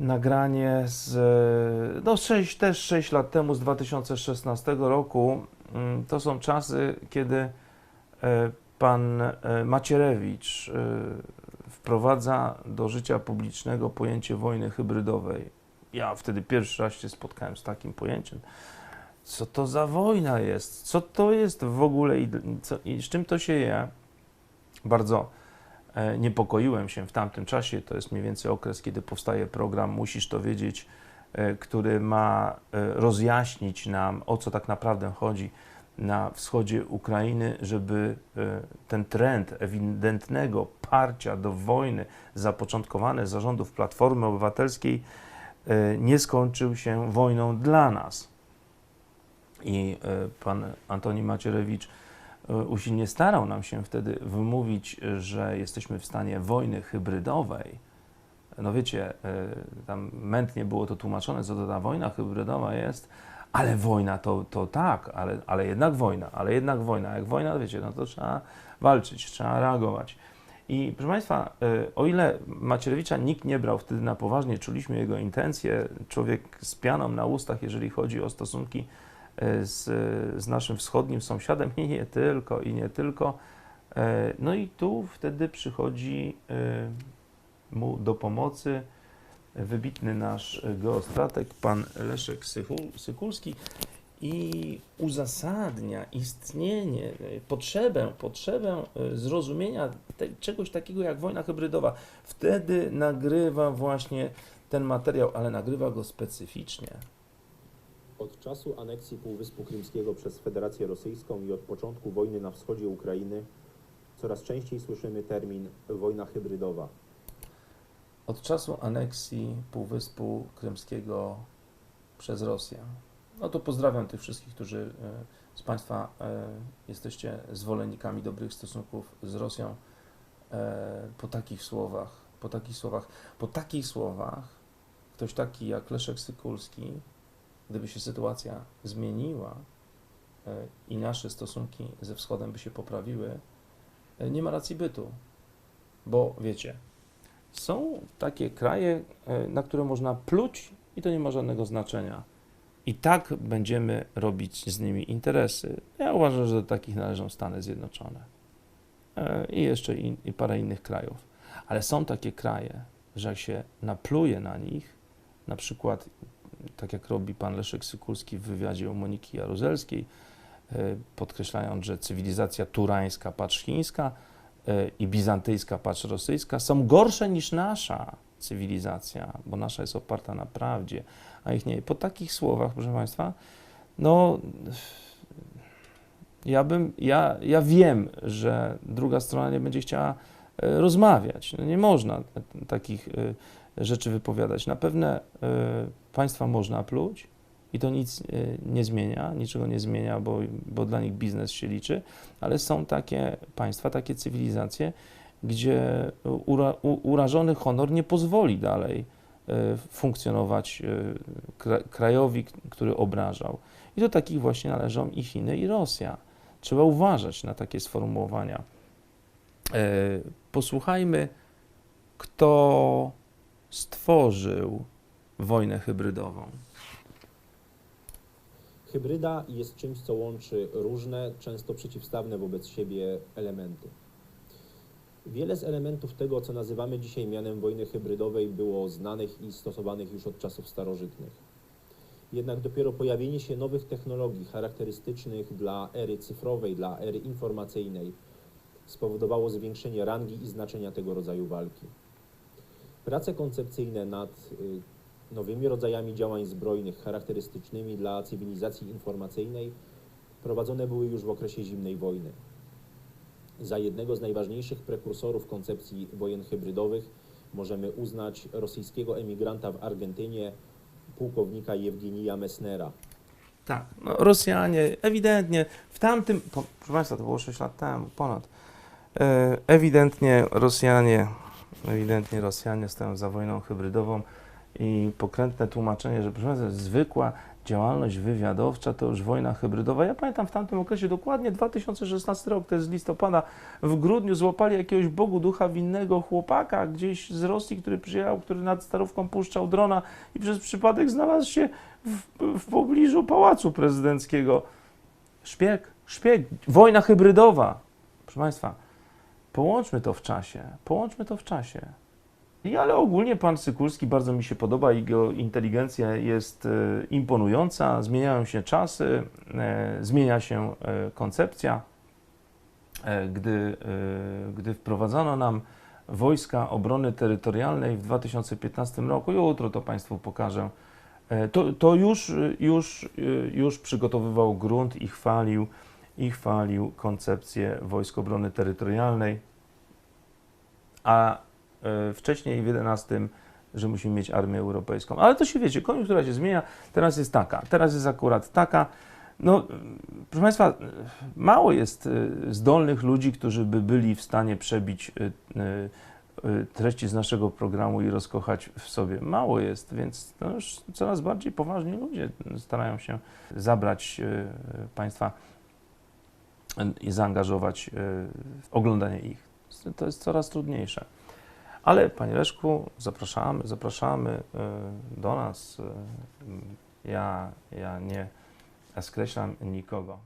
nagranie z, no 6, też 6 lat temu, z 2016 roku. Mm, To są czasy, kiedy e, pan e, Macierewicz e, wprowadza do życia publicznego pojęcie wojny hybrydowej. Ja wtedy pierwszy raz się spotkałem z takim pojęciem. Co to za wojna jest? Co to jest w ogóle i, co, i z czym to się je? Bardzo niepokoiłem się w tamtym czasie. To jest mniej więcej okres, kiedy powstaje program Musisz to wiedzieć, e, który ma e, rozjaśnić nam, o co tak naprawdę chodzi na wschodzie Ukrainy, żeby e, ten trend ewidentnego parcia do wojny zapoczątkowany za rządów Platformy Obywatelskiej e, nie skończył się wojną dla nas. I e, pan Antoni Macierewicz e, usilnie starał nam się wtedy wymówić, e, że jesteśmy w stanie wojny hybrydowej. No wiecie, e, tam mętnie było to tłumaczone, co to ta wojna hybrydowa jest, ale wojna to, to tak, ale, ale jednak wojna, ale jednak wojna. Jak wojna, wiecie, no to trzeba walczyć, trzeba reagować. I proszę Państwa, e, o ile Macierewicza nikt nie brał wtedy na poważnie, czuliśmy jego intencje, człowiek z pianą na ustach, jeżeli chodzi o stosunki e, z, z naszym wschodnim sąsiadem i nie tylko, i nie tylko. E, No i tu wtedy przychodzi e, mu do pomocy wybitny nasz geostrateg, pan Leszek Sykulski i uzasadnia istnienie, e, potrzebę, potrzebę e, zrozumienia te, czegoś takiego jak wojna hybrydowa. Wtedy nagrywa właśnie ten materiał, ale nagrywa go specyficznie. Od czasu aneksji Półwyspu Krymskiego przez Federację Rosyjską i od początku wojny na wschodzie Ukrainy coraz częściej słyszymy termin wojna hybrydowa. Od czasu aneksji Półwyspu Krymskiego przez Rosję. No to pozdrawiam tych wszystkich, którzy e, z Państwa e, jesteście zwolennikami dobrych stosunków z Rosją. E, Po takich słowach, po takich słowach, po takich słowach ktoś taki jak Leszek Sykulski, gdyby się sytuacja zmieniła e, i nasze stosunki ze Wschodem by się poprawiły, e, nie ma racji bytu. Bo wiecie, są takie kraje, e, na które można pluć i to nie ma żadnego znaczenia. I tak będziemy robić z nimi interesy. Ja uważam, że do takich należą Stany Zjednoczone i jeszcze in, i parę innych krajów. Ale są takie kraje, że jak się napluje na nich, na przykład tak jak robi pan Leszek Sykulski w wywiadzie u Moniki Jaruzelskiej, e, podkreślając, że cywilizacja turańska, patrz chińska, e, i bizantyjska, patrz rosyjska, są gorsze niż nasza cywilizacja, bo nasza jest oparta na prawdzie, a ich nie. Po takich słowach, proszę Państwa, no ja bym, ja, ja wiem, że druga strona nie będzie chciała e, rozmawiać. No nie można takich rzeczy wypowiadać. Na pewne państwa można pluć i to nic e, nie zmienia, niczego nie zmienia, bo, bo dla nich biznes się liczy, ale są takie państwa, takie cywilizacje, gdzie ura, urażony honor nie pozwoli dalej e, funkcjonować e, kra, krajowi, który obrażał. I do takich właśnie należą i Chiny, i Rosja. Trzeba uważać na takie sformułowania. Posłuchajmy, kto stworzył wojnę hybrydową. Hybryda jest czymś, co łączy różne, często przeciwstawne wobec siebie elementy. Wiele z elementów tego, co nazywamy dzisiaj mianem wojny hybrydowej, było znanych i stosowanych już od czasów starożytnych. Jednak dopiero pojawienie się nowych technologii charakterystycznych dla ery cyfrowej, dla ery informacyjnej spowodowało zwiększenie rangi i znaczenia tego rodzaju walki. Prace koncepcyjne nad y, nowymi rodzajami działań zbrojnych charakterystycznymi dla cywilizacji informacyjnej prowadzone były już w okresie zimnej wojny. Za jednego z najważniejszych prekursorów koncepcji wojen hybrydowych możemy uznać rosyjskiego emigranta w Argentynie, pułkownika Jewgenija Messnera. Tak, no, Rosjanie ewidentnie w tamtym, po, proszę Państwa, to było 6 lat temu, ponad, e, ewidentnie Rosjanie, ewidentnie Rosjanie stoją za wojną hybrydową i pokrętne tłumaczenie, że proszę Państwa, zwykła działalność wywiadowcza to już wojna hybrydowa. Ja pamiętam w tamtym okresie dokładnie 2016 rok, to jest listopada, w grudniu złapali jakiegoś Bogu ducha winnego chłopaka gdzieś z Rosji, który przyjechał, który nad Starówką puszczał drona i przez przypadek znalazł się w, w pobliżu Pałacu Prezydenckiego. Szpieg, szpieg, wojna hybrydowa. Proszę Państwa, połączmy to w czasie, połączmy to w czasie. I ale ogólnie pan Sykulski bardzo mi się podoba, jego inteligencja jest e, imponująca, zmieniają się czasy, e, zmienia się e, koncepcja. Gdy, gdy wprowadzono nam wojska obrony terytorialnej w 2015 roku, jutro to Państwu pokażę, to, to już, już, już przygotowywał grunt i chwalił, i chwalił koncepcję wojsk obrony terytorialnej, a wcześniej w 11, że musimy mieć armię europejską. Ale to się wiecie, koniunktura się zmienia, teraz jest taka, teraz jest akurat taka. No, proszę Państwa, e, mało jest e, zdolnych ludzi, którzy by byli w stanie przebić e, e, e, treści z naszego programu i rozkochać w sobie. Mało jest, więc to już coraz bardziej poważni ludzie starają się zabrać e, Państwa e, i zaangażować e, w oglądanie ich. To jest coraz trudniejsze. Ale Panie Leszku, zapraszamy, zapraszamy e, do nas. E, Ja, ja nie skreślam nikogo.